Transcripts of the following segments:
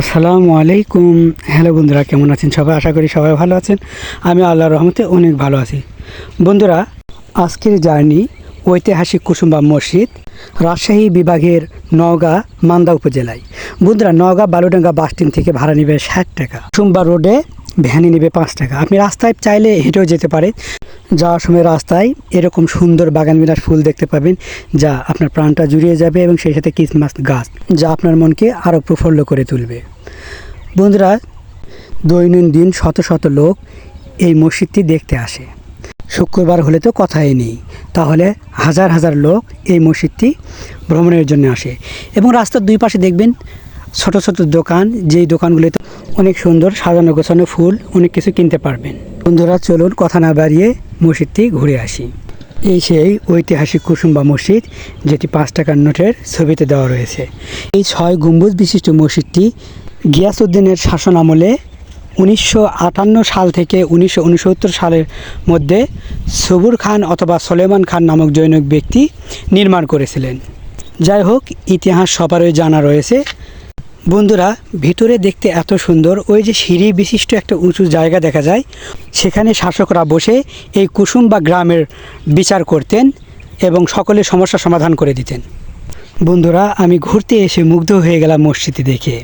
আসসালামু আলাইকুম। হ্যালো বন্ধুরা, কেমন আছেন সবাই? আশা করি সবাই ভালো আছেন। আমি আল্লাহর রহমতে অনেক ভালো আছি। বন্ধুরা, আজকের জার্নি ঐতিহাসিক কুসুম্বা মসজিদ রাজশাহী বিভাগের নওগাঁ, মান্দা উপজেলায়। বন্ধুরা, নওগাঁ বালুডাঙ্গা বাস স্ট্যান্ড থেকে ভাড়া নেবে ষাট টাকা। কুসুম্বা রোডে ভ্যানে নেবে পাঁচ টাকা। আপনি রাস্তায় চাইলে হেঁটেও যেতে পারে যাওয়ার সময় রাস্তায় এরকম সুন্দর বাগান বিলাস ফুল দেখতে পাবেন, যা আপনার প্রাণটা জুড়িয়ে যাবে এবং সেই সাথে ক্রিসমাস গাছ, যা আপনার মনকে আরও প্রফুল্ল করে তুলবে। বন্ধুরা, দৈনন্দিন শত শত লোক এই মসজিদটি দেখতে আসে। শুক্রবার হলে তো কথাই নেই, তাহলে হাজার হাজার লোক এই মসজিদটি ভ্রমণের জন্য আসে। এবং রাস্তার দুই পাশে দেখবেন ছোট ছোট দোকান, যেই দোকানগুলিতে অনেক সুন্দর সাজানো গোছানো ফুল অনেক কিছু কিনতে পারবেন। বন্ধুরা, চলুন কথা না বাড়িয়ে মসজিদটি ঘুরে আসি। এই সেই ঐতিহাসিক কুসুম্বা মসজিদ যেটি পাঁচ টাকার নোটের ছবিতে দেওয়া রয়েছে। এই ছয় গম্বুজ বিশিষ্ট মসজিদটি গিয়াসউদ্দিনের শাসন আমলে উনিশশো আটান্ন সাল থেকে উনিশশো উনসত্তর সালের মধ্যে সবুর খান অথবা সলেমান খান নামক জৈনিক ব্যক্তি নির্মাণ করেছিলেন। যাই হোক, ইতিহাস সবারই জানা রয়েছে। বন্ধুরা, ভিতরে দেখতে এত সুন্দর। ওই যে সিঁড়ি বিশিষ্ট একটা উঁচু জায়গা দেখা যায়। সেখানে শাসকরা বসে এই কুসুম বা গ্রামের বিচার করতেন এবং সকলের সমস্যা সমাধান করে দিতেন। বন্ধুরা, আমি ঘুরতে এসে মুগ্ধ হয়ে গেলাম মসজিদে দেখে।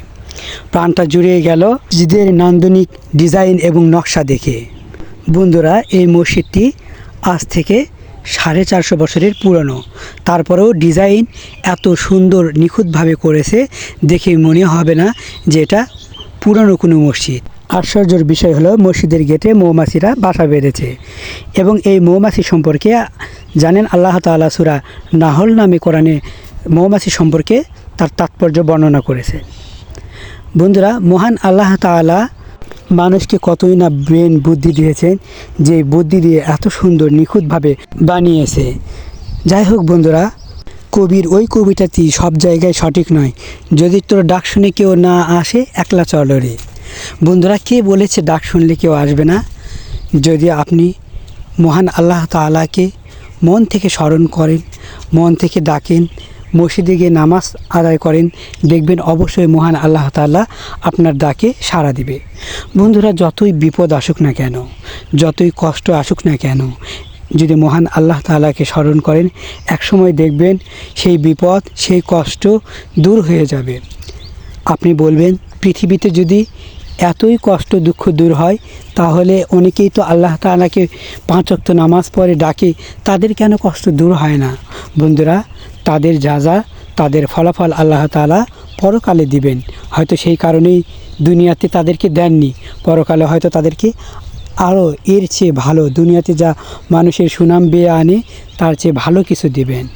প্রাণটা জুড়িয়ে গেল জিদের নান্দনিক ডিজাইন এবং নকশা দেখে। বন্ধুরা, এই মসজিদটি আজ থেকে সাড়ে চারশো বছরের পুরনো। তারপরেও ডিজাইন এত সুন্দর নিখুঁতভাবে করেছে, দেখে মনে হবে না যে এটা পুরনো কোনো মসজিদ। আশ্চর্যের বিষয় হলো, মসজিদের গেটে মৌমাছিরা বাসা বেঁধেছে এবং এই মৌমাছি সম্পর্কে জানেন আল্লাহ তাআলা সুরা নাহল নামে কোরআনে মৌমাছি সম্পর্কে তার তাৎপর্য বর্ণনা করেছে। বন্ধুরা, মহান আল্লাহ তাআলা মানুষকে কতই না ব্রেন বুদ্ধি দিয়েছেন যে বুদ্ধি দিয়ে এত সুন্দর নিখুঁতভাবে বানিয়েছে। যাই হোক বন্ধুরা, কবির ওই কবিতাটি সব জায়গায় সঠিক নয়। যদি তোর ডাক শুনে কেউ না আসে, একলা চলো রে। বন্ধুরা, কে বলেছে ডাক শুনলে কেউ আসবে না? যদি আপনি মহান আল্লাহ তাআলাকে মন থেকে স্মরণ করেন, মন থেকে ডাকেন, মসজিদে গিয়ে নামাজ আদায় করেন, দেখবেন অবশ্যই মহান আল্লাহ তাআলা আপনার ডাকে সাড়া দিবে। বন্ধুরা, যতই বিপদ আসুক না কেন, যতই কষ্ট আসুক না কেন যদি মহান আল্লাহ তাআলাকে স্মরণ করেন, একসময় দেখবেন সেই বিপদ, সেই কষ্ট দূর হয়ে যাবে। আপনি বলবেন, পৃথিবীতে যদি এতই কষ্ট, দুঃখ দূর হয়, তাহলে অনেকেই তো আল্লাহ তাআলাকে পাঁচ ওয়াক্ত নামাজ পড়ে ডাকে, তাদের কেন কষ্ট দূর হয় না? বন্ধুরা, তাদের যা যা, তাদের ফলাফল আল্লাহ তাআলা পরকালে দিবেন। হয়তো সেই কারণেই দুনিয়াতে তাদেরকে দেননি, পরকালে হয়তো তাদেরকে আরও এর চেয়ে ভালো দুনিয়াতে যা মানুষের সুনাম বেয়ে আনে, তার চেয়ে ভালো কিছু দিবেন।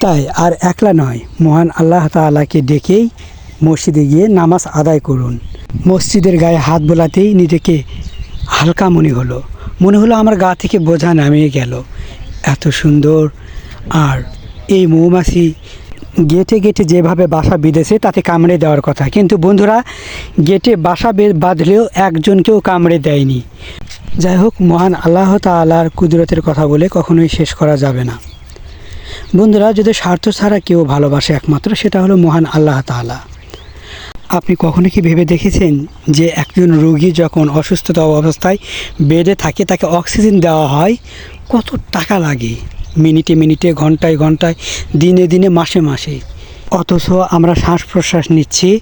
তাই আর একলা নয়, মহান আল্লাহ তাআলাকে ডেকেই মসজিদে গিয়ে নামাজ আদায় করুন। মসজিদের গায়ে হাত বোলাতেই নিজেকে হালকা মনে হলো। মনে হলো আমার গা থেকে বোঝা নামিয়ে গেল। এত সুন্দর আর এই মৌমাছি গেটে গেটে যেভাবে বাসা বেঁধেছে, তাতে কামড়ে দেওয়ার কথা। কিন্তু বন্ধুরা, গেটে বাসা বাঁধলেও একজনকেও কামড়ে দেয়নি। যাই হোক মহান আল্লাহ তাআলার কুদরতের কথা বলে কখনোই শেষ করা যাবে না। বন্ধুরা, যদি স্বার্থ ছাড়া কেউ ভালোবাসে একমাত্র, সেটা হলো মহান আল্লাহ তাআলা। আপনি কখনো কি ভেবে দেখেছেন যে একজন রোগী যখন অসুস্থতা অবস্থায় বেডে থাকে, তাকে অক্সিজেন দেওয়া হয়? কত টাকা লাগে? মিনিটে মিনিটে, ঘন্টায় ঘন্টায়, দিনে দিনে, মাসে মাসে। অথচ আমরা শ্বাস প্রশ্বাস নিচ্ছি,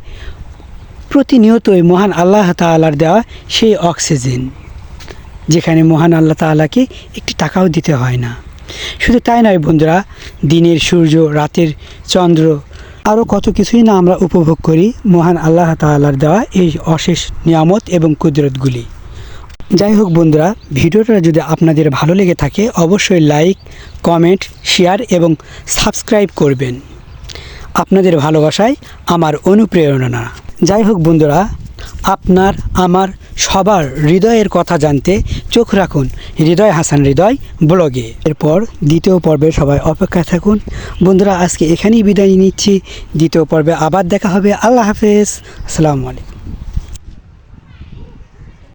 প্রতিনিয়তই মহান আল্লাহ তাআলার দেওয়া সেই অক্সিজেন। যেখানে মহান আল্লাহ তাআলাকে একটি টাকাও দিতে হয় না। শুধু তাই নয় বন্ধুরা, দিনের সূর্য, রাতের চন্দ্র আরও কত কিছুই না আমরা উপভোগ করি মহান আল্লাহ তাআলার দেওয়া এই অশেষ নিয়ামত এবং কুদরতগুলি। যাই হোক বন্ধুরা, ভিডিওটা যদি আপনাদের ভালো লেগে থাকে, অবশ্যই লাইক, কমেন্ট, শেয়ার এবং সাবস্ক্রাইব করবেন। আপনাদের ভালোবাসায় আমার অনুপ্রেরণা। যাই হোক বন্ধুরা, আপনার, আমার সবার হৃদয়ের কথা জানতে চোখ রাখুন। হৃদয় হাসান হৃদয় ব্লগে। এরপর দ্বিতীয় পর্বে সবাই অপেক্ষা থাকুন। বন্ধুরা, আজকে এখানেই বিদায় নিচ্ছি। দ্বিতীয় পর্বে আবার দেখা হবে। আল্লাহ হাফেজ। আসসালামু আলাইকুম।